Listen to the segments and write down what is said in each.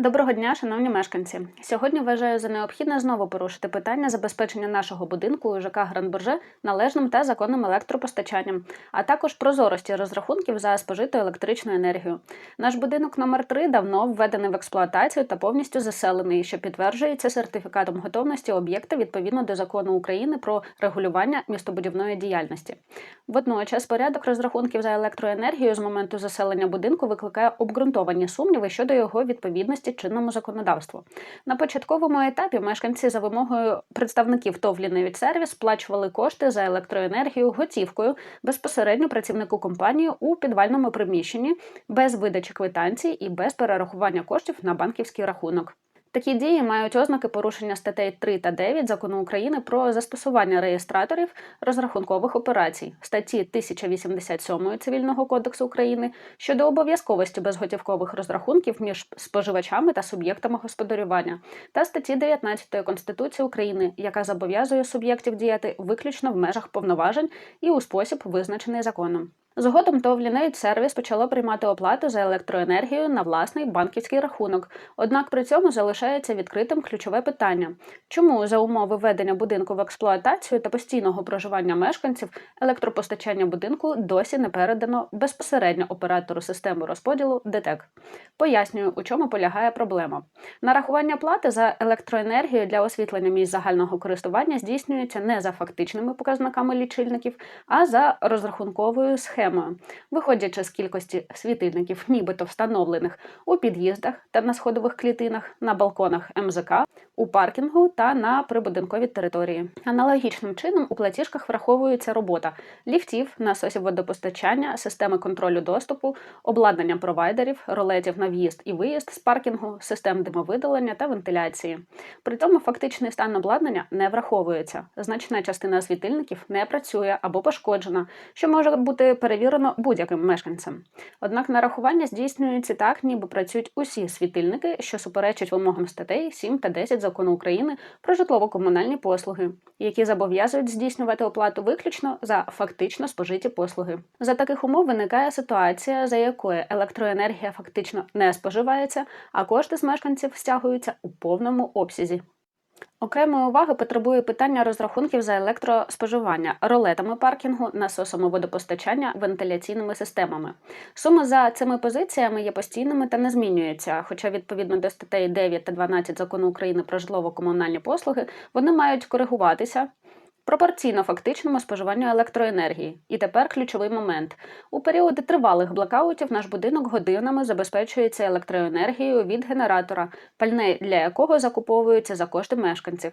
Доброго дня, шановні мешканці. Сьогодні вважаю за необхідне знову порушити питання забезпечення нашого будинку ЖК Гранбурже належним та законним електропостачанням, а також прозорості розрахунків за спожиту електричну енергію. Наш будинок номер 3 давно введений в експлуатацію та повністю заселений, що підтверджується сертифікатом готовності об'єкта відповідно до закону України про регулювання містобудівної діяльності. Водночас порядок розрахунків за електроенергію з моменту заселення будинку викликає обґрунтовані сумніви щодо його відповідності чинному законодавству. На початковому етапі мешканці за вимогою представників ТОВ «Лінивіт сервіс сплачували кошти за електроенергію готівкою безпосередньо працівнику компанії у підвальному приміщенні без видачі квитанцій і без перерахування коштів на банківський рахунок. Такі дії мають ознаки порушення статей 3 та 9 закону України про застосування реєстраторів розрахункових операцій, статті 1087 Цивільного кодексу України щодо обов'язковості безготівкових розрахунків між споживачами та суб'єктами господарювання, та статті 19 Конституції України, яка зобов'язує суб'єктів діяти виключно в межах повноважень і у спосіб, визначений законом. Згодом ТОВ «Лінейт сервіс почало приймати оплату за електроенергію на власний банківський рахунок. Однак при цьому залишається відкритим ключове питання: чому за умови введення будинку в експлуатацію та постійного проживання мешканців електропостачання будинку досі не передано безпосередньо оператору системи розподілу ДТЕК? Пояснюю, у чому полягає проблема. Нарахування плати за електроенергію для освітлення місць загального користування здійснюється не за фактичними показниками лічильників, а за розрахунковою схемою, виходячи з кількості світильників, нібито встановлених у під'їздах та на сходових клітинах, на балконах МЗК, у паркінгу та на прибудинковій території. Аналогічним чином у платіжках враховується робота ліфтів, насосів водопостачання, системи контролю доступу, обладнання провайдерів, ролетів на в'їзд і виїзд з паркінгу, систем димовидалення та вентиляції. При цьому фактичний стан обладнання не враховується. Значна частина світильників не працює або пошкоджена, що може бути перевірено будь-яким мешканцем. Однак нарахування здійснюється так, ніби працюють усі світильники, що суперечать вимогам статей 7 та 10 закону України про житлово-комунальні послуги, які зобов'язують здійснювати оплату виключно за фактично спожиті послуги. За таких умов виникає ситуація, за якою електроенергія фактично не споживається, а кошти з мешканців стягуються у повному обсязі. Окремої уваги потребує питання розрахунків за електроспоживання, ролетами паркінгу, насосами водопостачання, вентиляційними системами. Суми за цими позиціями є постійними та не змінюються, хоча відповідно до статей 9 та 12 закону України про житлово-комунальні послуги вони мають коригуватися пропорційно фактичному споживанню електроенергії. І тепер ключовий момент: у періоди тривалих блокаутів наш будинок годинами забезпечується електроенергією від генератора, пальне для якого закуповується за кошти мешканців.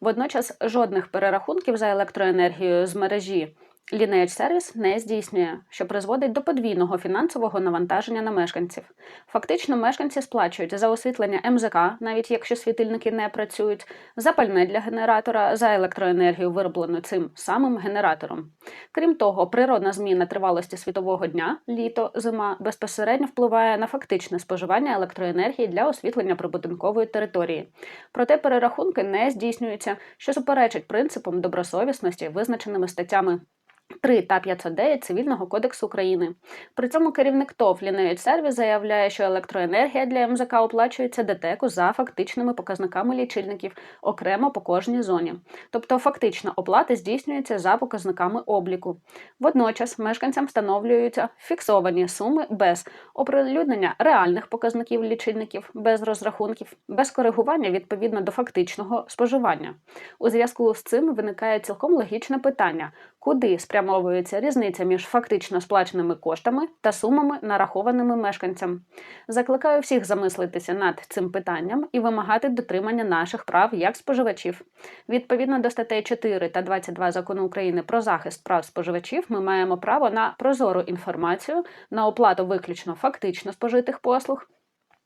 Водночас жодних перерахунків за електроенергію з мережі. Lineage сервіс не здійснює, що призводить до подвійного фінансового навантаження на мешканців. Фактично, мешканці сплачують за освітлення МЗК, навіть якщо світильники не працюють, за пальне для генератора, за електроенергію, вироблену цим самим генератором. Крім того, природна зміна тривалості світового дня, літо, зима безпосередньо впливає на фактичне споживання електроенергії для освітлення прибудинкової території. Проте перерахунки не здійснюються, що суперечить принципам добросовісності, визначеними статтями 3 та 509 Цивільного кодексу України. При цьому керівник ТОВ «Лінеють сервіс заявляє, що електроенергія для МЗК оплачується ДТЕКу за фактичними показниками лічильників окремо по кожній зоні. Тобто фактична оплата здійснюється за показниками обліку. Водночас мешканцям встановлюються фіксовані суми без оприлюднення реальних показників лічильників, без розрахунків, без коригування відповідно до фактичного споживання. У зв'язку з цим виникає цілком логічне питання, куди спрямовується різниця між фактично сплаченими коштами та сумами, нарахованими мешканцям. Закликаю всіх замислитися над цим питанням і вимагати дотримання наших прав як споживачів. Відповідно до статей 4 та 22 закону України про захист прав споживачів, ми маємо право на прозору інформацію, на оплату виключно фактично спожитих послуг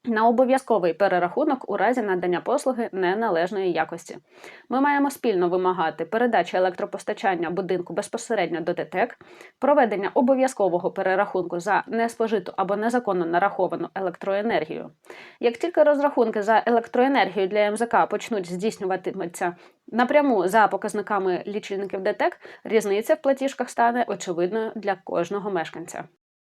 на обов'язковий перерахунок у разі надання послуги неналежної якості. Ми маємо спільно вимагати передачі електропостачання будинку безпосередньо до ДТЕК, проведення обов'язкового перерахунку за неспожиту або незаконно нараховану електроенергію. Як тільки розрахунки за електроенергію для МЗК почнуть здійснюватимуться напряму за показниками лічильників ДТЕК, різниця в платіжках стане очевидною для кожного мешканця.